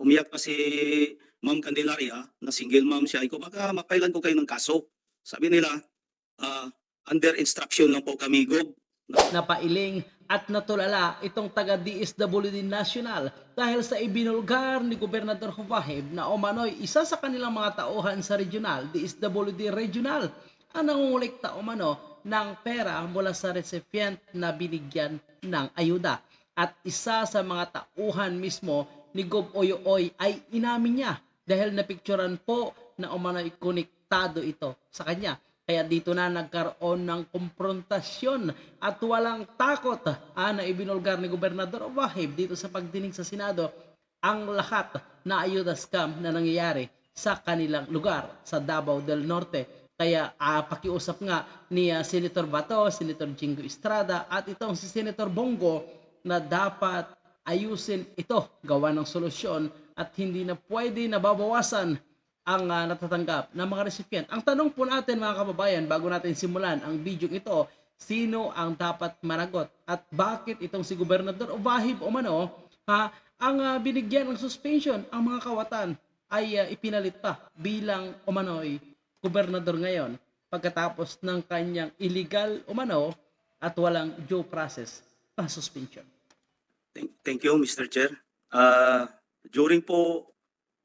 umiyak pa si Ma'am Candelaria na single mom siya. Iko baka mapailan ko kayo ng kaso. Sabi nila, ah, under instruction lang po kami, Gob. napailing at natulala itong taga DSWD National dahil sa ibinulgar ni Gobernador Juvahib na umano'y isa sa kanilang mga tauhan sa regional, DSWD Regional, ang nangungulikta umano ng pera mula sa recipient na binigyan ng ayuda. At isa sa mga tauhan mismo ni Gob Oyoy ay inamin niya dahil napicturan po na umano'y konektado ito sa kanya. Kaya dito na nagkaroon ng komprontasyon at walang takot ah, na ibinulgar ni Gobernador Wahib dito sa pagdinig sa Senado ang lahat na ayuda scam na nangyayari sa kanilang lugar sa Davao del Norte. Kaya ah, pakiusap nga ni ah, Senator Bato, Senator Jingo Estrada at itong si Senator Bongo na dapat ayusin ito, gawa ng solusyon at hindi na pwede na babawasan ang ah, natatanggap ng mga recipient. Ang tanong po natin mga kababayan bago natin simulan ang video ito, sino ang dapat managot at bakit itong si Gobernador Obahib Umano ha, ang ah, binigyan ng suspension ang mga kawatan ay ah, ipinalit pa bilang umano'y gobernador ngayon pagkatapos ng kanyang illegal umano at walang due process na suspension. Thank, thank you, Mr. Chair. Ah, during po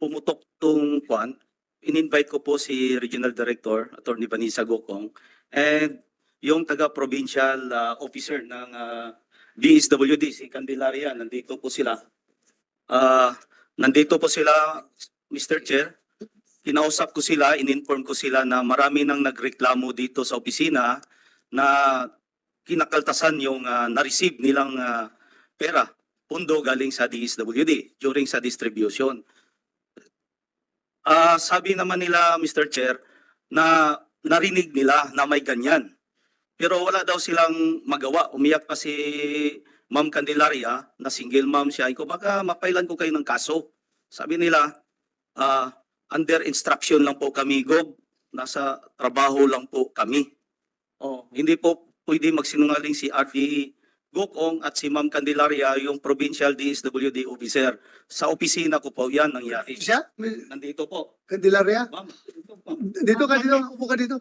pumutok tong kwan, in-invite ko po si Regional Director, Attorney Vanessa Gokong, and yung taga-provincial ah, officer ng ah, DSWD, si Candelaria, nandito po sila. Ah, nandito po sila, Mr. Chair. Kinausap ko sila, in-inform ko sila na marami nang nagreklamo dito sa opisina na kinakaltasan yung ah, na-receive nilang ah, pera, pundo galing sa DSWD during sa distribution. Ah, sabi naman nila, Mr. Chair, na narinig nila na may ganyan. Pero wala daw silang magawa. Umiyak pa si Ma'am Candelaria na single mom siya. Iko baka mapailan ko kayo ng kaso. Sabi nila, ah, under instruction lang po kami, Gob. Nasa trabaho lang po kami. Oh, hindi po pwede magsinungaling si RD Gokong at si Ma'am Candelaria, yung provincial DSWD officer. Sa opisina ko po yan nangyari. Siya? Nandito po. Candelaria? Ma'am, dito po. Dito ka dito. Upo ka dito.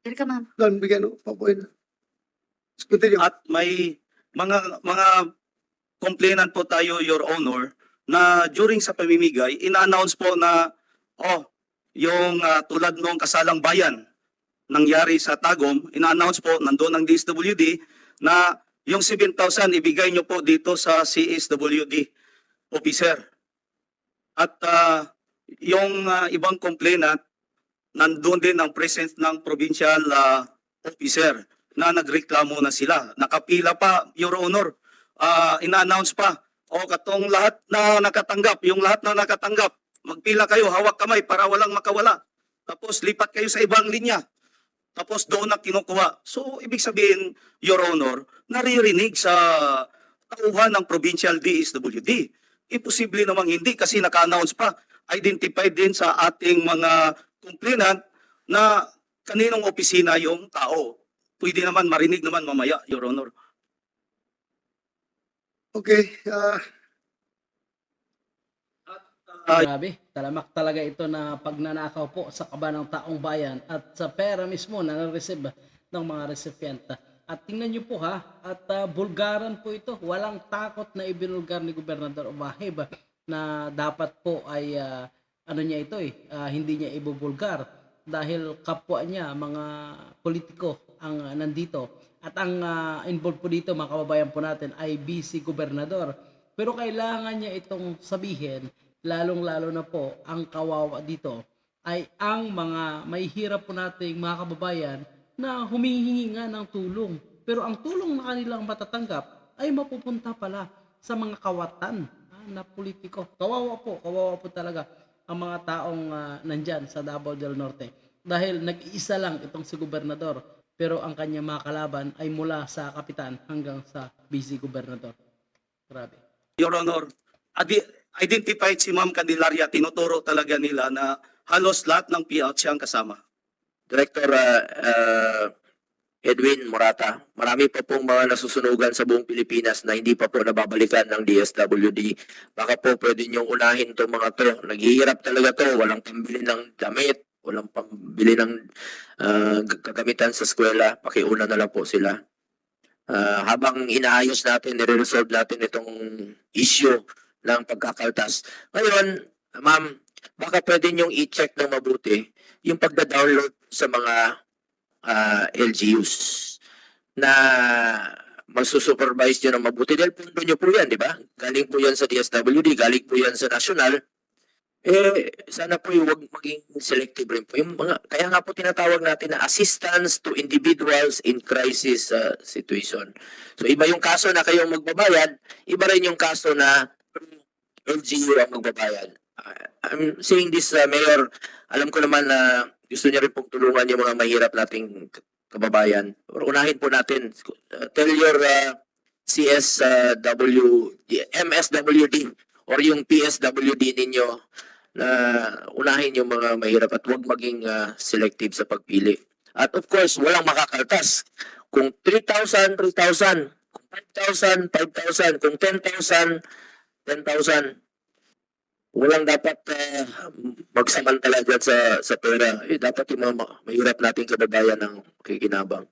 Dali ka, ma'am. Doon, bigyan mo. Papuin. Continue. At may mga mga complainant po tayo, Your Honor, na during sa pamimigay, ina-announce po na, oh, yung ah, tulad nung kasalang bayan, nangyari sa Tagum, ina-announce po, nandun ang DSWD, na yung 7,000 ibigay nyo po dito sa CSWD officer. At ah, yung ah, ibang complainant, nandun din ang presence ng provincial ah, officer na nagreklamo na sila. Nakapila pa, Your Honor. Ah, ina-announce pa. O katong lahat na nakatanggap, yung lahat na nakatanggap, magpila kayo, hawak kamay para walang makawala. Tapos lipat kayo sa ibang linya. Tapos doon na kinukuha. So, ibig sabihin, Your Honor, naririnig sa tauhan ng provincial DSWD. Imposible namang hindi kasi naka-announce pa. Identified din sa ating mga complainant na kaninong opisina yung tao. Pwede naman marinig naman mamaya, Your Honor. Okay. Ay. Grabe, talamak talaga ito na pagnanakaw po sa kaba ng taong bayan at sa pera mismo na na-receive ng mga recipient. At tingnan niyo po ha, at ah, bulgaran po ito. Walang takot na ibinulgar ni Gobernador Obahib na dapat po ay ah, ano niya ito eh, ah, hindi niya ibubulgar dahil kapwa niya mga politiko ang ah, nandito. At ang ah, involved po dito mga kababayan po natin ay BC Gobernador. Pero kailangan niya itong sabihin lalong-lalo na po ang kawawa dito ay ang mga may po nating mga kababayan na humihingi nga ng tulong. Pero ang tulong na kanilang matatanggap ay mapupunta pala sa mga kawatan ah, na politiko. Kawawa po, kawawa po talaga ang mga taong ah, nandyan sa Davao del Norte. Dahil nag-iisa lang itong si gobernador, pero ang kanya mga kalaban ay mula sa kapitan hanggang sa busy gobernador. Grabe. Your Honor, adi- identified si Ma'am Candelaria, tinuturo talaga nila na halos lahat ng payout siyang kasama. Director, uh, uh, Edwin Morata. Marami pa pong mga nasusunugan sa buong Pilipinas na hindi pa po nababalikan ng DSWD. Baka po pwede niyong unahin itong mga to. Naghihirap talaga to. Walang pambili ng damit, walang pambili ng ah, kagamitan sa eskwela. Pakiuna na lang po sila. Ah, habang inaayos natin, nire-resolve natin itong issue ng pagkakaltas. Ngayon, ma'am, baka pwede niyong i-check ng mabuti yung pagda-download sa mga ah, LGUs na magsusupervise nyo ng mabuti dahil pundo nyo po yan, di ba? Galing po yan sa DSWD, galing po yan sa national. Eh, sana po yung maging selective rin po. Yung mga, kaya nga po tinatawag natin na assistance to individuals in crisis ah, situation. So iba yung kaso na kayong magbabayad, iba rin yung kaso na LGU ang magbabayad. I'm saying this, uh, Mayor, alam ko naman na gusto niya rin pong tulungan yung mga mahirap nating kababayan. Pero unahin po natin, uh, tell your uh, CSW, MSWD or yung PSWD ninyo na unahin yung mga mahirap at huwag maging uh, selective sa pagpili. At of course, walang makakaltas. Kung 3,000, 3,000. Kung 5,000, 5,000. Kung 10,000, 10,000 walang dapat uh, magsamantala dyan sa, sa pera. Eh, dapat yung mga ma- mahirap nating kababayan ng kikinabang.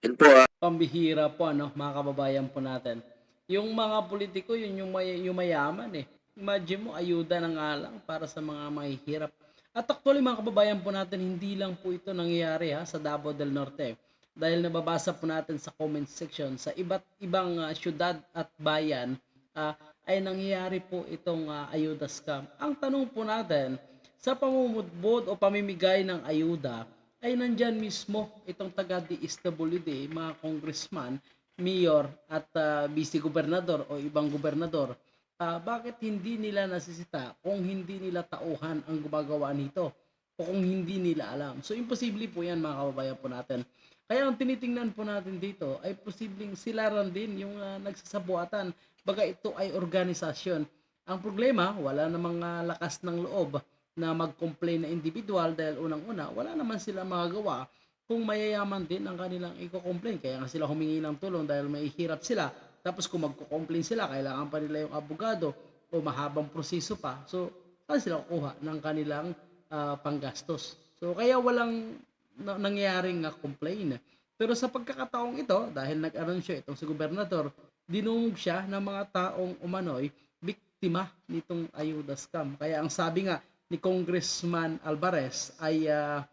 Yun po, ah. pambihira po ano, mga kababayan po natin. Yung mga politiko, yun yung, may, yung mayaman eh. Imagine mo, ayuda na nga lang para sa mga mahihirap. At actually mga kababayan po natin, hindi lang po ito nangyayari ha, sa Davao del Norte. Dahil nababasa po natin sa comment section, sa iba't ibang ah, syudad at bayan, ah, ay nangyayari po itong ah, ayuda scam. Ang tanong po natin, sa pamumudbod o pamimigay ng ayuda, ay nandyan mismo itong taga DSWD, mga congressman, mayor at ah, vice gobernador o ibang gobernador. Ah, bakit hindi nila nasisita kung hindi nila tauhan ang gumagawa nito o kung hindi nila alam. So imposible po yan mga kababayan po natin. Kaya ang tinitingnan po natin dito ay posibleng sila rin din yung ah, nagsasabuatan. Baga ito ay organisasyon. Ang problema, wala namang ah, lakas ng loob na mag-complain na individual dahil unang-una, wala naman sila magagawa kung mayayaman din ang kanilang i-complain. Kaya nga sila humingi ng tulong dahil may hirap sila. Tapos kung magko-complain sila, kailangan pa nila yung abogado o mahabang proseso pa. So, saan sila kukuha ng kanilang ah, panggastos? So, kaya walang na- nangyayaring uh, complain. Pero sa pagkakataong ito, dahil nag-anunsyo itong si gobernador, dinungog siya ng mga taong umano'y biktima nitong ayuda scam. Kaya ang sabi nga ni Congressman Alvarez ay ah,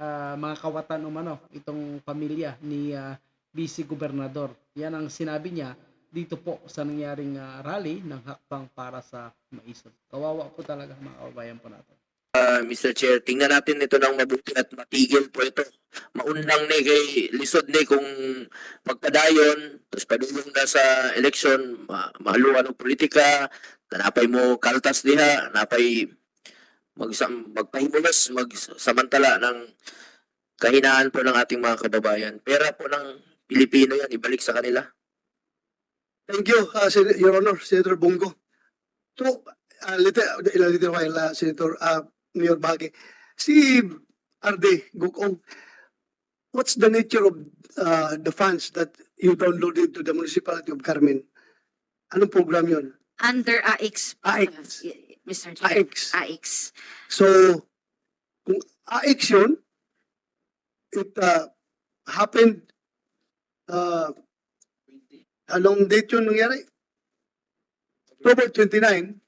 ah, mga kawatan umano itong pamilya ni ah, Vice Gobernador. Yan ang sinabi niya dito po sa nangyaring ah, rally ng hakbang para sa maisod. Kawawa po talaga mga kababayan po natin. Ah, Mr. Chair, tingnan natin ito ng mabuti at matigil po ito. Maunang ni kay lisod ni kung pagpadayon, tapos padulong na sa election, ma mahaluan ng politika, napay mo kaltas diha, napay magsam magpahimulas, magsamantala ng kahinaan po ng ating mga kababayan. Pera po ng Pilipino yan, ibalik sa kanila. Thank you, uh, Sen- Your Honor, Senator Bongo. So, uh, little, a little while, uh, Senator uh, Mayor Bagay. Si RD Gukong, what's the nature of uh, the funds that you downloaded to the municipality of Carmen? Anong program yun? Under AX. AX. Y- Mr. Chair. AX. AX. So, kung AX yun, it uh, happened, uh, anong date yun nangyari? October 29.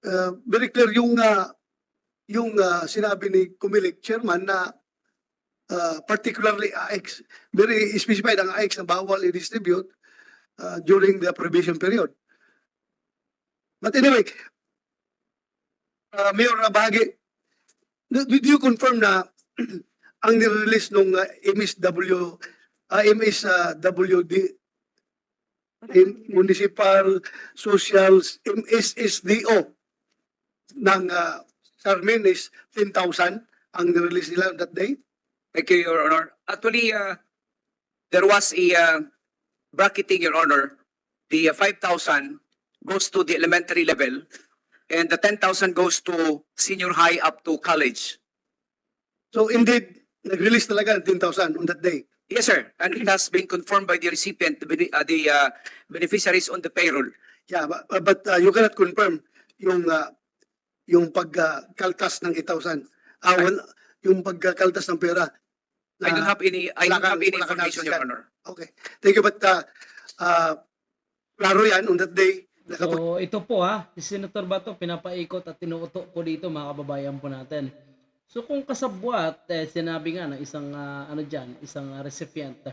Uh, very clear yung uh, yung uh, sinabi ni Kumilik chairman na uh, particularly AX, very specified ang AX na bawal i-distribute uh, during the probation period. But anyway, uh, Mayor Abagi, do, do you confirm na ang nirelease nung uh, MSW, uh, MSWD, in Municipal Social, MSSDO ng uh, Carmen is 10,000 ang nirelease nila that day? Thank you, Your Honor. Actually, uh, there was a uh, bracketing, Your Honor. The uh, 5,000 goes to the elementary level and the 10,000 goes to senior high up to college. So indeed, nag-release talaga ng 10,000 on that day. Yes, sir. And it has been confirmed by the recipient, uh, the uh, beneficiaries on the payroll. Yeah, but, but uh, you cannot confirm yung uh, yung pagkaltas ng 8,000. Ah, yung pagkaltas ng pera. I don't Na- have any, I don't have any information, Your yan. Honor. Okay. Thank you, but uh, uh, klaro yan on that day. Nakapag- So ito po ha, si Senator Bato pinapaikot at tinuuto po dito mga kababayan po natin. So kung kasabwat, eh, sinabi nga ng isang ah, ano diyan, isang ah, recipient,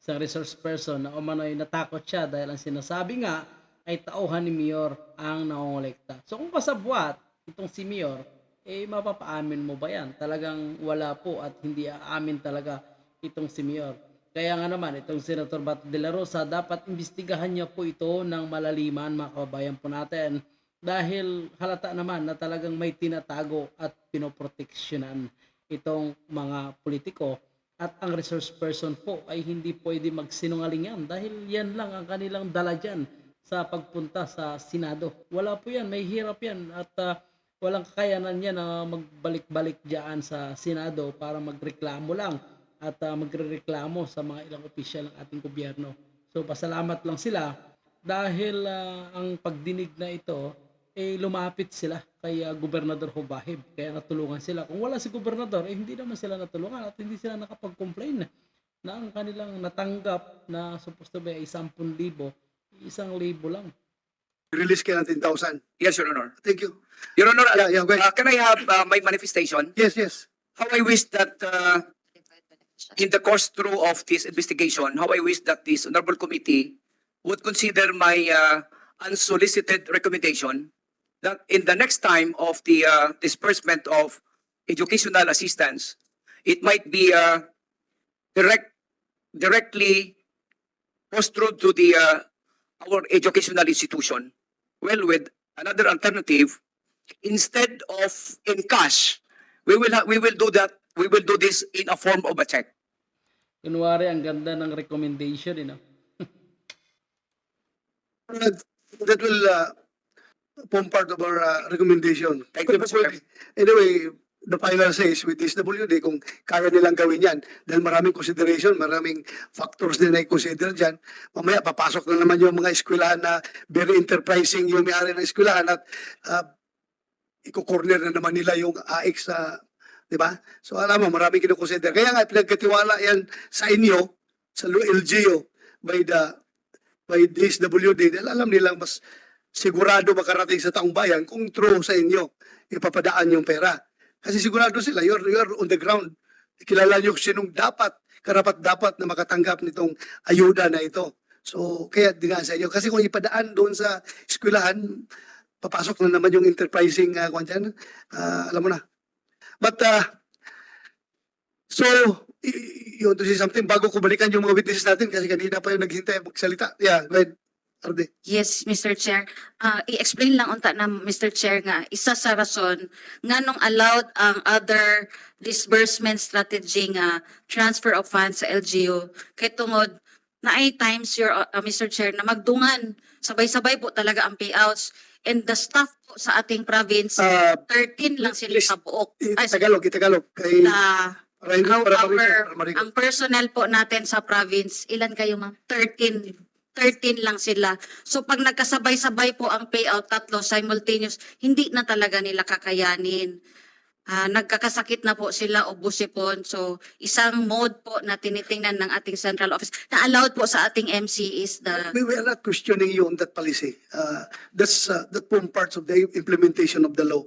isang resource person na umano'y natakot siya dahil ang sinasabi nga ay tauhan ni Mayor ang nangongolekta. So kung kasabwat, itong si Mayor, eh mapapaamin mo ba yan? Talagang wala po at hindi aamin talaga itong si Mayor. Kaya nga naman, itong Senator Bato de la Rosa, dapat imbestigahan niya po ito ng malaliman mga kababayan po natin. Dahil halata naman na talagang may tinatago at pinoproteksyonan itong mga politiko. At ang resource person po ay hindi pwede magsinungaling yan dahil yan lang ang kanilang dala dyan sa pagpunta sa Senado. Wala po yan, may hirap yan at ah, walang kakayanan yan na magbalik-balik dyan sa Senado para magreklamo lang at uh, magrereklamo sa mga ilang opisyal ng ating gobyerno. So pasalamat lang sila dahil ah, ang pagdinig na ito eh lumapit sila kay ah, Gobernador Hobahib kaya natulungan sila. Kung wala si Gobernador eh hindi naman sila natulungan at hindi sila nakapag-complain na ang kanilang natanggap na supposed to be ay 10,000 isang libo lang. Release ka ng 10,000. Yes, Your Honor. Thank you. Your Honor, uh, Yeah, yeah, go ahead. uh, can I have uh, my manifestation? Yes, yes. How I wish that uh, in the course through of this investigation, how I wish that this honorable committee would consider my uh, unsolicited recommendation that in the next time of the uh, disbursement of educational assistance, it might be uh, direct, directly post through to the uh, our educational institution. Well, with another alternative, instead of in cash, we will we will do that. We will do this in a form of a check. Kunwari ang ganda ng recommendation eh, no? That, that will uh, form part of our uh, recommendation. Thank you, Mr. Anyway, the final says with DSWD kung kaya nilang gawin yan dahil maraming consideration, maraming factors din na i-consider dyan. Mamaya papasok na naman yung mga eskwelahan na very enterprising yung may-ari ng eskwelahan at uh, iko-corner na naman nila yung AX sa, di ba? So alam mo, maraming kinukonsider. Kaya nga, pinagkatiwala yan sa inyo, sa LGU, by the by DSWD dahil alam nilang mas sigurado makarating sa taong bayan kung true sa inyo ipapadaan yung pera. Kasi sigurado sila, you're, you're on the ground. Kilala nyo kung sinong dapat, karapat dapat na makatanggap nitong ayuda na ito. So, kaya dinaan sa inyo. Kasi kung ipadaan doon sa eskwelahan, papasok na naman yung enterprising uh, kwan dyan. Ah, alam mo na. But, uh, so, y- you want to say something bago ko balikan yung mga witnesses natin kasi kanina pa yung naghintay magsalita. Yeah, go ahead. Arde. Yes, Mr. Chair. Ah, i-explain lang unta na Mr. Chair nga isa sa rason nga nung allowed ang other disbursement strategy nga transfer of funds sa LGU kay tungod na ay times your uh, Mr. Chair na magdungan sabay-sabay po talaga ang payouts and the staff po sa ating province Ah, 13 lang sila sa buok. Ay, Tagalog, Tagalog. Kay, na para hindi para our, para ang personnel po natin sa province, ilan kayo ma'am? 13. 13 lang sila. So pag nagkasabay-sabay po ang payout tatlo simultaneous, hindi na talaga nila kakayanin. Ah, nagkakasakit na po sila o busipon. So isang mode po na tinitingnan ng ating central office na allowed po sa ating MC is the We, we are not questioning you on that policy. Uh, that's uh, that form parts of the implementation of the law.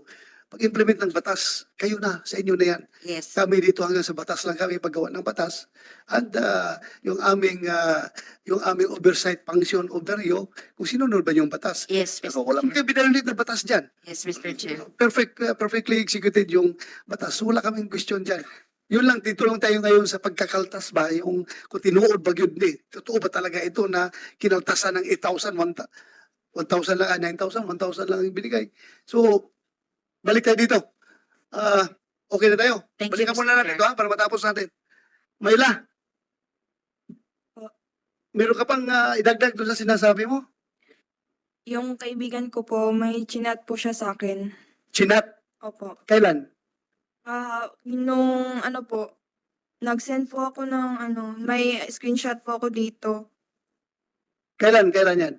Pag-implement ng batas, kayo na, sa inyo na yan. yes. Kami dito hanggang sa batas lang kami paggawa ng batas. And uh, yung aming uh, yung aming oversight function of the Rio, kung sinunod ba yung batas. Yes, Pero Mr. wala kayo binalilit na batas dyan. Yes, Mr. Chair. Perfect, uh, perfectly executed yung batas. Wala kaming question dyan. Yun lang, dito lang tayo ngayon sa pagkakaltas ba, yung kung tinuod ba yun ni, totoo ba talaga ito na kinaltasan ng 8,000, 1,000 lang, ah, 9,000, 1,000 lang yung binigay. So, balik tayo dito. Ah, okay na tayo. Thank you, Balikan Mr. muna natin Chair. ito ha, para matapos natin. Mayla, meron ka pang ah, idagdag doon sa sinasabi mo? Yung kaibigan ko po, may chinat po siya sa akin. Chinat, Opo. kailan? Ah, nung ano po, Nag-send po ako ng ano, may screenshot po ako dito. Kailan? Kailan yan?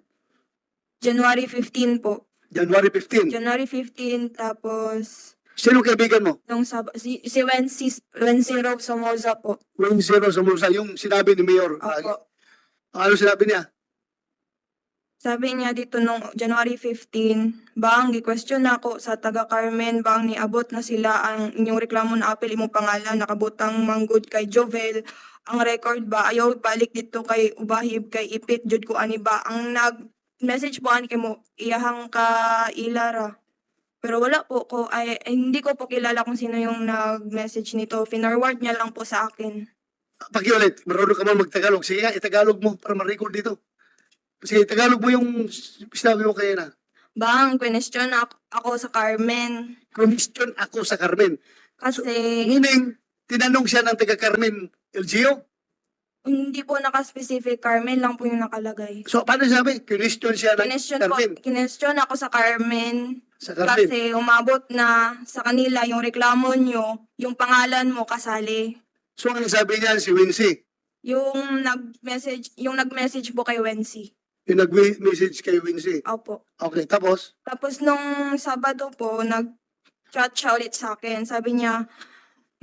January 15 po. January 15. January 15 tapos Sino kaibigan mo? nung sab si, si Wency, Wency Rob Somoza po. Yung zero sa Musa, yung sinabi ni Mayor. Opo. ano sinabi niya? Sabi niya dito nung January 15, bang gi-question ako sa taga Carmen bang niabot na sila ang inyong reklamo na apel imong pangalan nakabutang manggod kay Jovel ang record ba ayaw balik dito kay ubahib kay ipit jud ko ani ba ang nag message po ani kay mo iyahang ka ilara pero wala po ko ay hindi ko po kilala kung sino yung nag-message nito finorward niya lang po sa akin Pakiulit, marunong ka man mag-Tagalog. Sige nga, itagalog mo para ma-record dito. Sige, Tagalog mo yung sinabi mo kaya na. bang question ako, ako sa Carmen Question ako sa Carmen. kasi Meaning, tinanong siya ng taga Carmen LGO. Hindi po naka-specific, Carmen lang po yung nakalagay. So, paano sabi? Question siya ng Kinestyon po, Carmen. kinestyon ako sa Carmen Sa Carmen. kasi umabot na sa kanila yung reklamo nyo, yung pangalan mo kasali. So, ang sabi niya si Wincy. Yung nag-message, yung nag-message po kay Wency. Yung nag-message kay Wincy. Opo. Okay, tapos? Tapos nung Sabado po, nag-chat siya ulit sa akin. Sabi niya,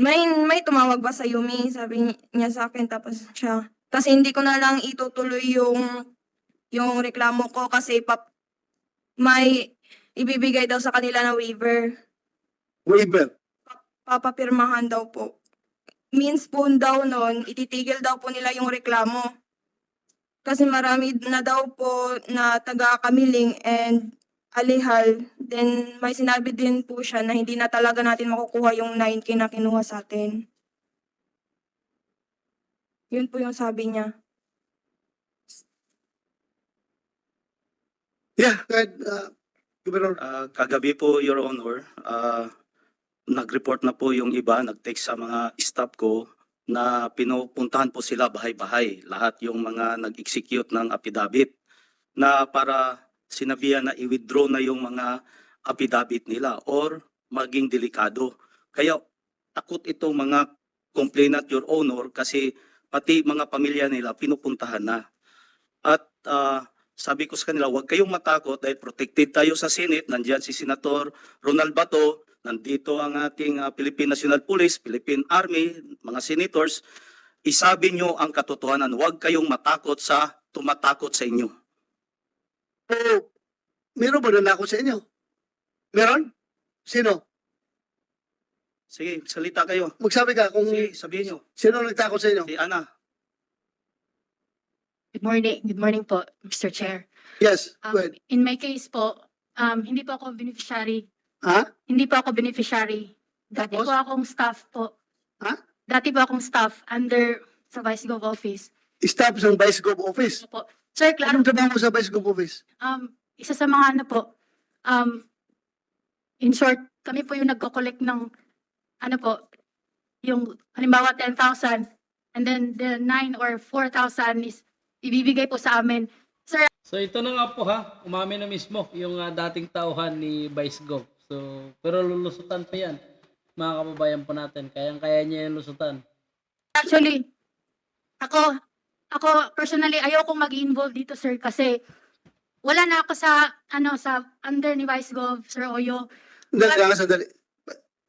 may, may tumawag ba sa Yumi? Sabi ni- niya sa akin. Tapos siya, kasi hindi ko na lang itutuloy yung, yung reklamo ko kasi pap, may ibibigay daw sa kanila na waiver. Waiver. Papapirmahan daw po. Means po daw nun, ititigil daw po nila yung reklamo. Kasi marami na daw po na taga Kamiling and Alihal. Then may sinabi din po siya na hindi na talaga natin makukuha yung 9K na kinuha sa atin. Yun po yung sabi niya. Yeah, go ahead, uh, Governor. Ah, kagabi po, Your Honor, ah, nag-report na po yung iba, nag-text sa mga staff ko na pinupuntahan po sila bahay-bahay, lahat yung mga nag-execute ng affidavit na para sinabihan na i-withdraw na yung mga affidavit nila or maging delikado. Kaya takot itong mga complainant, Your Honor, kasi pati mga pamilya nila pinupuntahan na. At ah, sabi ko sa kanila, huwag kayong matakot dahil protected tayo sa Senate. Nandiyan si Senator Ronald Bato, nandito ang ating ah, Philippine National Police, Philippine Army, mga senators. Isabi nyo ang katotohanan. Huwag kayong matakot sa tumatakot sa inyo. So, meron ba nanakot sa inyo? Meron? Sino? Sige, salita kayo. Magsabi ka kung Sige, sabihin nyo. sino nagtakot sa inyo. Si Ana. Good morning. Good morning po, Mr. Chair. Yes, Um, go ahead. in my case po, um, hindi po ako beneficiary. Ha? Hindi po ako beneficiary. Dati Tapos? po akong staff po. Ha? Dati po akong staff under sa Vice Gov Office. Staff ng Vice Gov Office. So po, Sir, klaro, Anong trabaho mo sa Vice Gov Office? um, isa sa mga ano po, um, in short, kami po yung nagko-collect ng, ano po, yung, halimbawa 10,000, and then the 9 or 4,000 is ibibigay po sa amin. So ito na nga po ha, umamin na mismo yung ah, dating tauhan ni Vice Gov. So, pero lulusutan pa yan, mga kababayan po natin. Kayang-kaya niya yung lusutan. Actually, ako, ako personally, ayoko mag-involve dito, sir, kasi wala na ako sa, ano, sa under ni Vice Gov, Sir Oyo. Hindi, kaya sandali.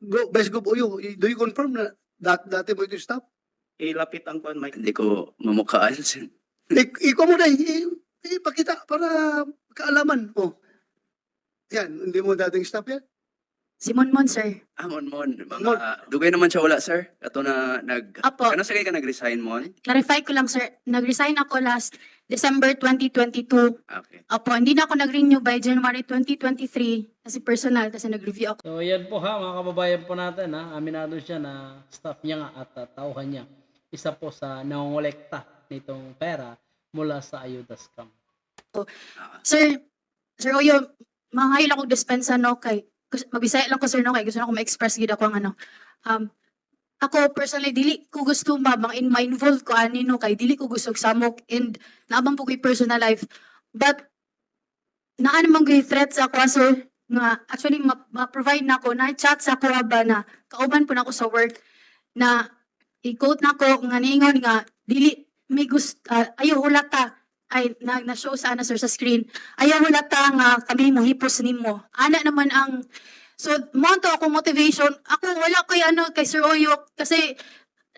Go, Vice Gov Oyo, do you confirm na dat dati mo ito yung staff? Ilapit ang kwan, Mike. Hindi ko mamukhaan. Ik ikaw mo na, ipakita para kaalaman. Oh. Yan, hindi mo dating staff yan? Si Monmon, sir. Ah, mon, mon. Mga, Mon. dugay naman siya wala, sir. Ato na nag... Apo, Kano sa ka nag-resign, mon? clarify ko lang, sir. Nag-resign ako last December 2022. Ah, Okay. Apo, hindi na ako nag-renew by January 2023 kasi personal, kasi nag-review ako. So yan po ha, mga kababayan po natin ha. Aminado siya na staff niya nga at ah, tauhan niya. Isa po sa nangongolekta nitong pera mula sa Ayuda Scam. Sir, Sir Oyo, mga lang akong dispensa no kay mabisaya lang ko sir no kay gusto na ko ma-express gid ako ang ano. Um ako personally dili ko gusto ma bang in ma-involve ko ani no kay dili ko gusto samok and naabang po ko'y personal life. But naa naman ko'y threat sa ako sir nga actually ma- ma-provide na ako na chat sa ako ba na kauban po na ako sa work na i-quote na ko nga niingon nga dili may gust ah, ayaw hulata ay nag na show sa ana sir sa screen. Ayaw hulata nga kami mo hipos nimo. Ana naman ang so mo to ako motivation ako wala ko ano kay Sir Oyok kasi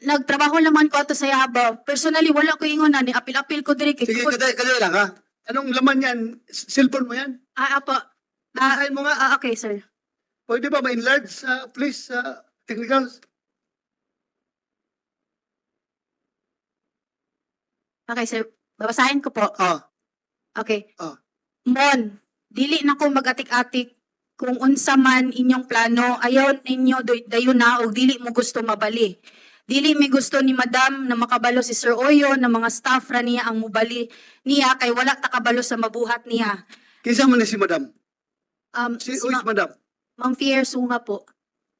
nagtrabaho naman ko ato sa Yaba personally wala ko ingon na ni apil-apil ko diri kay Sige, kada, kada lang ha. Anong laman yan? S- Cellphone mo yan? ah apo ah, Basahin mo nga. ah, okay sir Pwede ba ma-enlarge sa please sa technicals? okay sir babasahin ko po Ah, Okay. Ah. Mon, dili na ko magatik-atik kung unsa man inyong plano, ayaw ninyo dayon na o dili mo gusto mabali. Dili mi gusto ni Madam na makabalo si Sir Oyo na mga staff ra niya ang mubali niya kay wala takabalo sa mabuhat niya. kinsa man ni si madam? Um, Si, si Ma- madam? Ma'am Fiersunga po.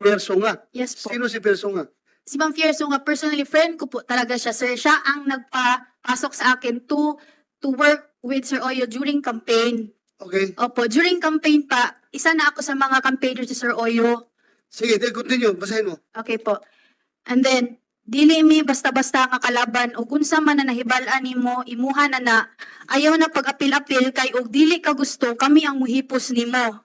Persona. Yes po. Sino si Persona? Si Ma'am Fiersunga, personally friend ko po talaga siya, sir. Siya ang nagpapasok sa akin to to work with Sir Oyo during campaign. Okay. Opo, during campaign pa, isa na ako sa mga campaigners ni Sir Oyo. Sige, then continue. Basahin mo. Okay po. And then, dili mi basta-basta nga kalaban o kunsa man na nahibal-an nimo imuha na na ayaw na pag-apil-apil kay og dili ka gusto kami ang muhipos nimo.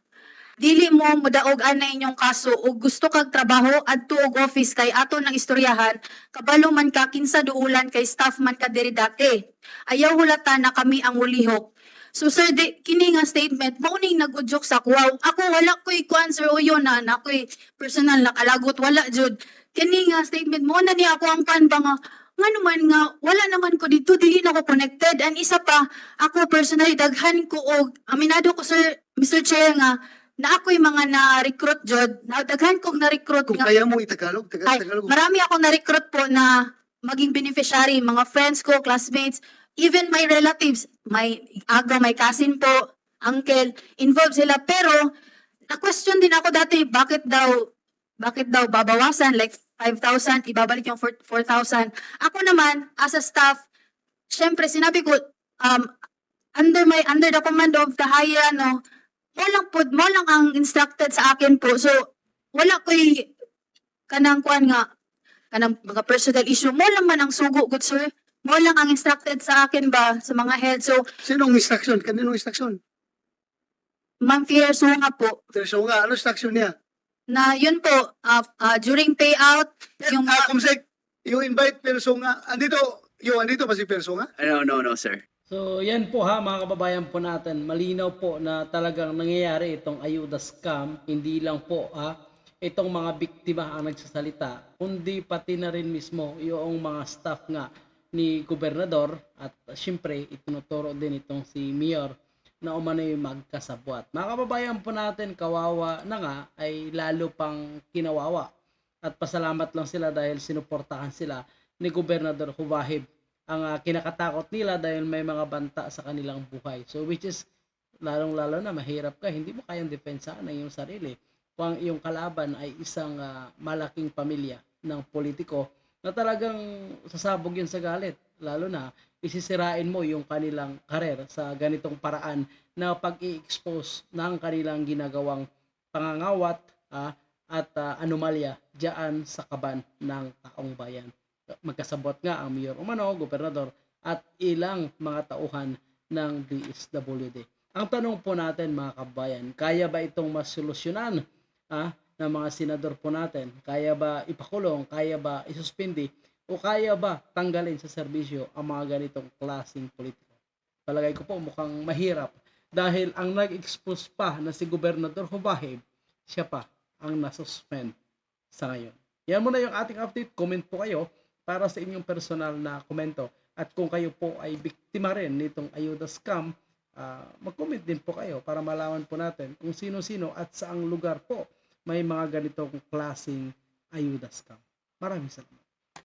Dili mo mudaog ana inyong kaso og gusto kag trabaho adto og office kay ato nang istoryahan kabalo man ka kinsa duulan kay staff man ka diri dati. Ayaw hulata na kami ang ulihok. So sir, di, kini nga statement, mauning nag-udyok sa kuwaw. Ako wala ko'y kuan sir Oyo na, na ako'y personal na kalagot, wala jud kini nga statement mo na niya ako ang pan ba nga nga naman nga wala naman ko dito dili na ko connected and isa pa ako personally daghan ko og aminado ko sir Mr. Chair nga na ako'y mga na-recruit jud na daghan kong na-recruit Kung nga kaya mo itagalog, taga- ay, tagalog. marami ako na-recruit po na maging beneficiary, mga friends ko, classmates, even my relatives, may aga, may cousin po, uncle, involved sila. Pero, na-question din ako dati, bakit daw, bakit daw babawasan, like 5,000, ibabalik yung 4 4,000. Ako naman, as a staff, syempre, sinabi ko, um, under my, under the command of the higher, ano, mo lang po, mo lang ang instructed sa akin po. So, wala ko'y kanang kuan nga kanang mga personal issue mo lang man ang sugo good sir mo lang ang instructed sa akin ba sa mga head so Sinong instruction? Kaninong instruction? ma'am Fierso nga po Persona. Ano instruction niya? na yun po ah, ah, during payout yung Ah, kumsek, yung invite Persona. Andito, yung andito ba si Persona? No, no, no, sir. So yan po ha mga kababayan po natin, malinaw po na talagang nangyayari itong ayuda scam, hindi lang po ha itong mga biktima ang nagsasalita, kundi pati na rin mismo yung mga staff nga ni gobernador at syempre itinuturo din itong si mayor na umano'y magkasabwat. Mga kababayan po natin, kawawa na nga ay lalo pang kinawawa. At pasalamat lang sila dahil sinuportahan sila ni Gobernador Huvahib ang ah, kinakatakot nila dahil may mga banta sa kanilang buhay. So which is lalong-lalo na mahirap ka, hindi mo kayang depensaan ang iyong sarili. Kung ang iyong kalaban ay isang ah, malaking pamilya ng politiko na talagang sasabog yun sa galit. Lalo na isisirain mo yung kanilang karer sa ganitong paraan na pag-i-expose ng kanilang ginagawang pangangawat ah, at ah, anomalya diyan sa kaban ng taong bayan magkasabot nga ang mayor umano, gobernador at ilang mga tauhan ng DSWD. Ang tanong po natin mga kabayan, kaya ba itong masolusyonan ah, ng mga senador po natin? Kaya ba ipakulong? Kaya ba isuspindi? O kaya ba tanggalin sa serbisyo ang mga ganitong klaseng politiko? Palagay ko po mukhang mahirap dahil ang nag-expose pa na si Gobernador Hubahib, siya pa ang nasuspend sa ngayon. Yan muna yung ating update. Comment po kayo para sa inyong personal na komento. At kung kayo po ay biktima rin nitong ayuda scam, ah, mag-comment din po kayo para malaman po natin kung sino-sino at saang lugar po may mga ganitong klaseng ayuda scam. Maraming salamat.